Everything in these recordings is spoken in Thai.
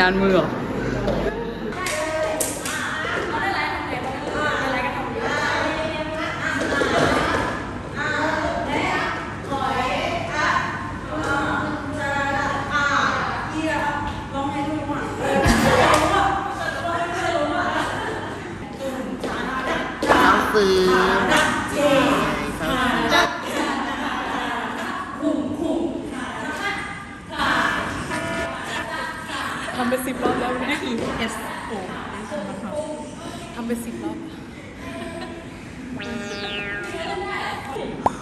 สัญญาณมือเหรอเอาซื้อ ทำไปสิบรอบแล้วนี่คือ S O ทำไปสิบรอบ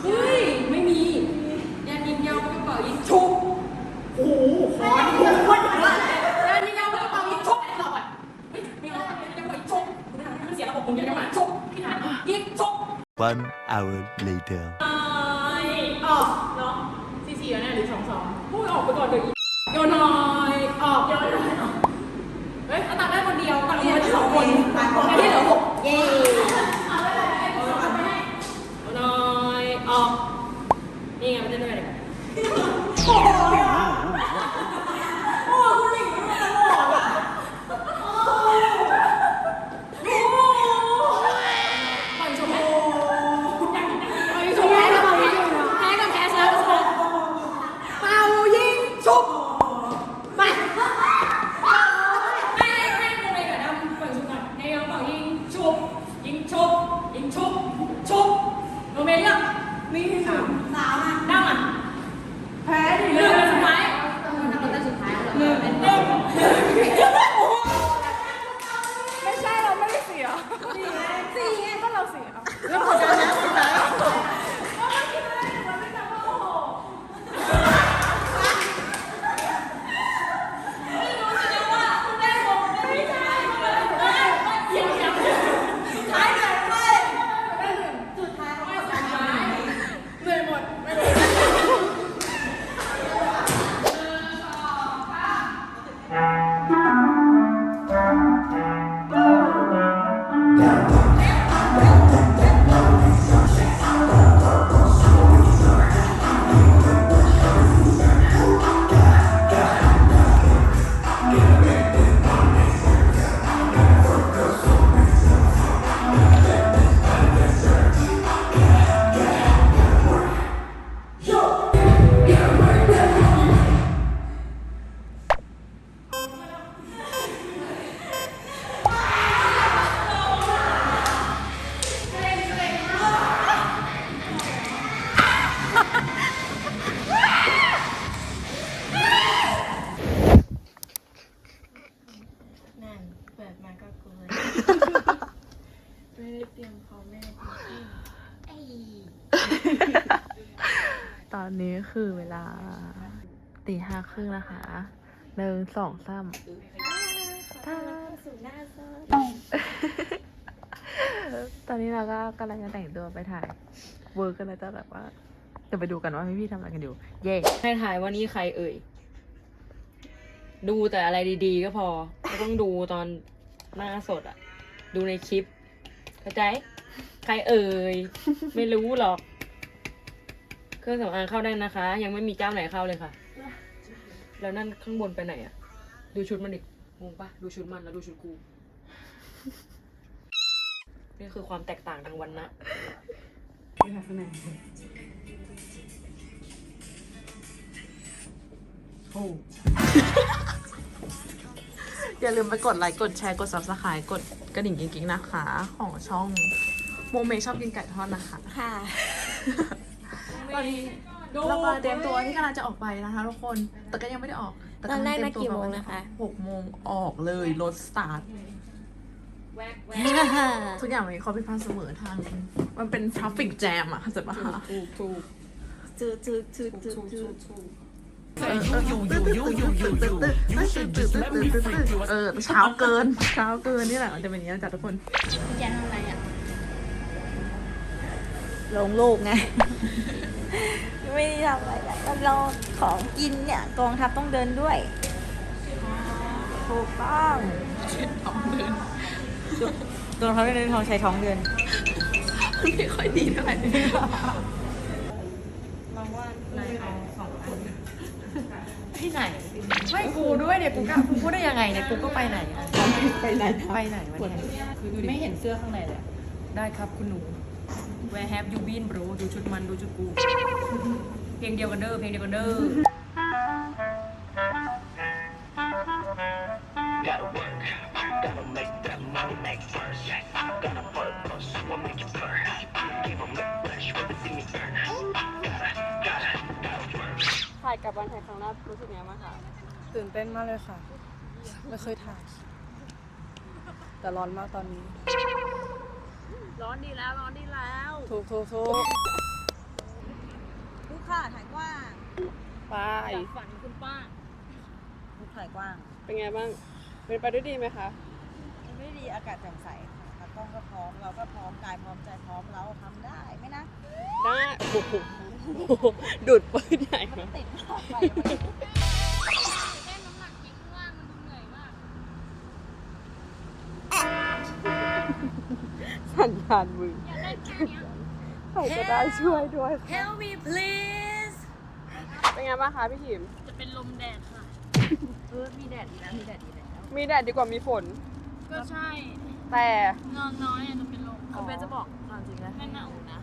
เฮ้ย ไม่มียายิงยาวกระเป๋ายิงชุบโอ้โหคอนโอ้โหยายิงยาวกระเป๋ายิงชุบตอบอะเฮ้ยไม่เอายายิงยาวกระเป๋ายิงชุบมันเสียระบบผมยายิงยาวกระเป๋าชุบพี่ถามยิงชุบ One hour later ไอออกเนาะสี่สี่แล้วเนี่ยหรือสองสองพูดออกไปก่อนเดี๋ยวอีโยน ลืาตีห้าครึ่งนะคะหนึ่งสองสามท่าสู่หน้าซตอนนี้เราก็กำลังจะแต่งตัวไปถ่ายเวิร์กกันเลยจะแบบว่าจะไปดูกันว่าพี่ๆทำอะไรกันอยู่ เย่ให้ถ่ายว่านี่ใครเอ่ย ดูแต่อะไรดีๆก็พอไม่ต้องดูตอนหน้าสดอะดูในคลิป เข้าใจ ใครเอ่ย ไม่รู้หรอก รื่องสำอางเข้าได้นะคะ ยังไม่มีเจ้าไหนเข้าเลยค่ะ แล้วนั่นข้างบนไปไหนอะดูชุดมันดิงงปะดูชุดมันแล้วดูชุดกู นี่คือความแตกต่างทางวันนะอย่าลืมไปกดไลค์กดแชร์กด subscribe กดกระดิ่งกิ๊งๆนะคะ ของช่องโมเมชอบกินไก่ทอดนะคะ ค่ะ ตอนนี้เราก็เตรียมตัวที่กำลังจะออกไปนะคะทุกคน แต่ก็ยังไม่ได้ออกแต่ตอนแรกำลันังดเตรีกี่ยโมตัวงนะคะหกโมงออกเลยรถสตาร์ทแวกแวกทุกอย่างมันมีข้อพิพาทเสมอทาง มันเป็นทราฟฟิกแจมอะเข้าใจปะคะถูกถูกจืดจืดจืดจืดจืดเออเช้าเกินเช้าเกินนี่แหละมันจะเป็นอย่างนี้นะจ้ะทุกคนแกทำอะไรอะลงลูกไง ไม่ได้ทำอะไรอะก็รอของกินเนี่ยกองทัพต้องเดินด้วยถูกต้องกองทัพต้องเดินทองใช้ท้องเดินไม่ค่อยดีเท่าไหร่มองว่านายเอาสองอันที่ไหนไม่กูด้วยเนี่ยกูกกูพูดได้ยังไงเนี่ยกูก็ไปไหนอะไปไหนไปไหนวันนี้ไม่เห็นเสื้อข้างในเลยได้ครับคุณหนู Where have you been bro ดูชุดมันดูชุดกู เพลงเดียวกันเด้อ เพลงเดียวกันเด้อ Gotta work, gotta make that money first. Gotta work, cause I'ma make it burn. Give 'em that flesh with the demon burn. Gotta, gotta, gotta work. ถ่ายกับวันถ่ายครั้งแรกรู้สึกไงบ้างคะตื่นเต้นมากเลยค่ะ ไม่เคยถ่าย แต่ร้อนมากตอนนี้ ร้อนดีแล้วร้อนดีแล้วถูกถูกถูกลูกค่ะถ่ายกว้างไปอยากฝันคุณป้าลูกถ่ายกว้างเป็นไงบ้าง เป็นไปด้วยดีไหมคะไม่ดีอากาศแจ่มใสค่ะตากล้องก็พร้อมเราก็พร้อมกายพร้อมใจพร้อมเราทำได้ไหมนะได้โอ้โหดูดปืนใหญ่มาติดขอบไปสัญญาณมือ ใครก็ได้ช่วยด้วย Help me please เป็นไงบ้างคะพี่ขิมจะเป็นลมแดดค่ะ เออ มีแดดดีแล้ว มีแดดดีแล้ว มีแดดดีกว่ามีฝน ก็ใช่ แต่นอนน้อยอะจะเป็นลมคือเบสจะบอกความจริงนะไม่หนาวนะ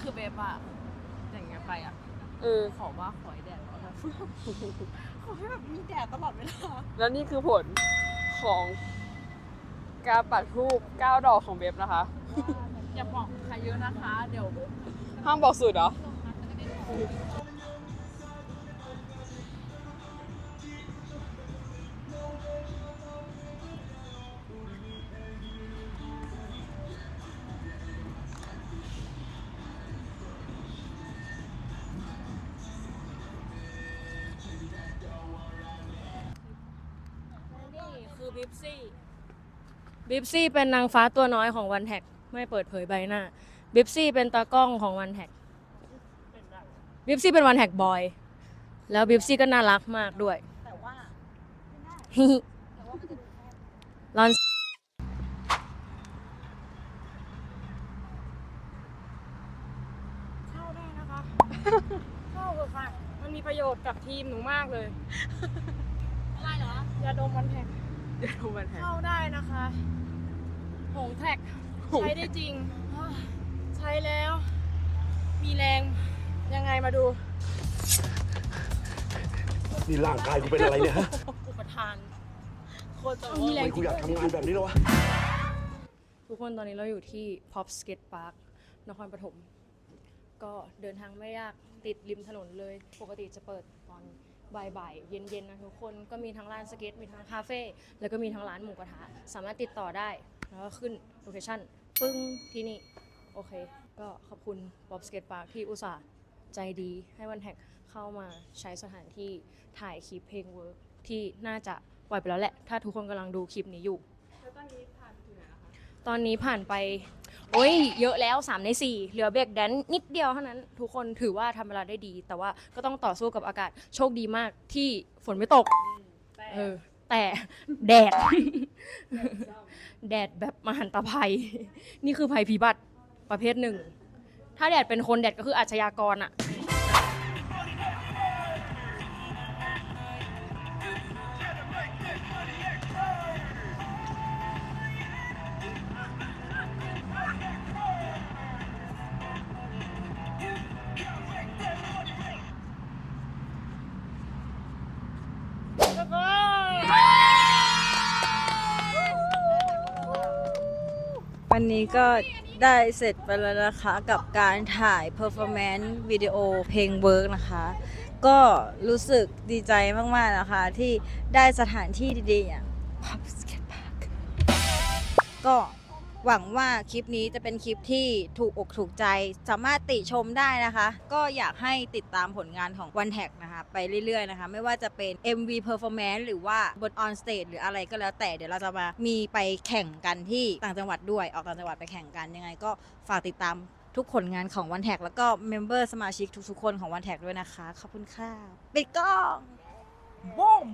คือเบสอะอย่างเงี้ยไปอะเออขอว่าขอให้แดดร้อนนะขอให้แบบมีแดดตลอดเวลา แล้วนี่คือผลของการปักทูบ9ดอกของเบบนะคะ อย่าบอกใครเยอะนะคะ เดี๋ยวห้ามบอกสูตรเหรอ นี่คือบิบซี่ บิบซี่เป็นนางฟ้าตัวน้อยของวันแท็ก ไม่เปิดเผยใบหน้าบิบซี่เป็นตากล้องของวันแท็กบิบซี่เป็นวันแท็กบอย แล้วบิบซี่ก็น่ารักมากด้วยแต่ว่ารอนเข้าได้นะคะเข้าเถอะค่ะ มันมีประโยชน์กับทีมหนูมากเลย อะไรเหรอยาดมมันแท็กเดี๋ยวดูมันแทนเข้าได้นะคะ หงแท็ก ใช้ได้จริง ใช้แล้ว มีแรงยังไงมาดู นี่ร่างกายกูเป็นอะไรเนี่ยฮะอุปทานโคตรจะทำไมกูอยากทำงานแบบนี้แล้ววะ ทุกคนตอนนี้เราอยู่ที่ Pop Skate Park นครปฐมก็เดินทางไม่ยากติดริมถนนเลย ปกติจะเปิดตอนบ่ายๆ เย็นๆนะทุกคนก็มีทั้งร้านสเก็ตมีทั้งคาเฟ่แล้วก็มีทั้งร้านหมูกระทะ สามารถติดต่อได้ แล้วก็ขึ้นโลเคชั่น ปึ้งที่นี่ โอเค ก็ขอบคุณ Pop Skate Park ที่อุตส่าห์ใจดีให้วันแท็กเข้ามาใช้สถานที่ถ่ายคลิปเพลงเวิร์กที่น่าจะปล่อยไปแล้วแหละ ถ้าทุกคนกำลังดูคลิปนี้อยู่ตอนนี้ผ่านไป โอ้ย เยอะแล้ว 3 ใน 4 เหลือเบรกแดนซ์นิดเดียวเท่านั้น ทุกคนถือว่าทำเวลาได้ดี แต่ว่าก็ต้องต่อสู้กับอากาศโชคดีมากที่ฝนไม่ตกเออ แต่แดดแดดแบบมหันตภัย นี่คือภัยพิบัติประเภทหนึ่ง ถ้าแดดเป็นคนแดดก็คืออาชญากรอะ นี้ก็ได้เสร็จไปแล้วนะคะ กับการถ่าย performance วิดีโอเพลงเวิร์กนะคะ ก็รู้สึกดีใจมาก ๆ นะคะ ที่ได้สถานที่ดีๆอย่าง Pop Skate Park ก็ หวังว่าคลิปนี้จะเป็นคลิปที่ถูกอกถูกใจ สามารถติชมได้นะคะ ก็อยากให้ติดตามผลงานของ One Tag นะคะ ไปเรื่อยๆนะคะ ไม่ว่าจะเป็น MV Performance หรือว่าบน On Stage หรืออะไรก็แล้วแต่เดี๋ยวเราจะมามีไปแข่งกันที่ต่างจังหวัดด้วย ออกต่างจังหวัดไปแข่งกันยังไง ก็ฝากติดตามทุกผลงานของ One Tag แล้วก็เมมเบอร์สมาชิกทุกๆคนของ One Tag ด้วยนะคะ ขอบคุณค่ะปิดกล้องบูม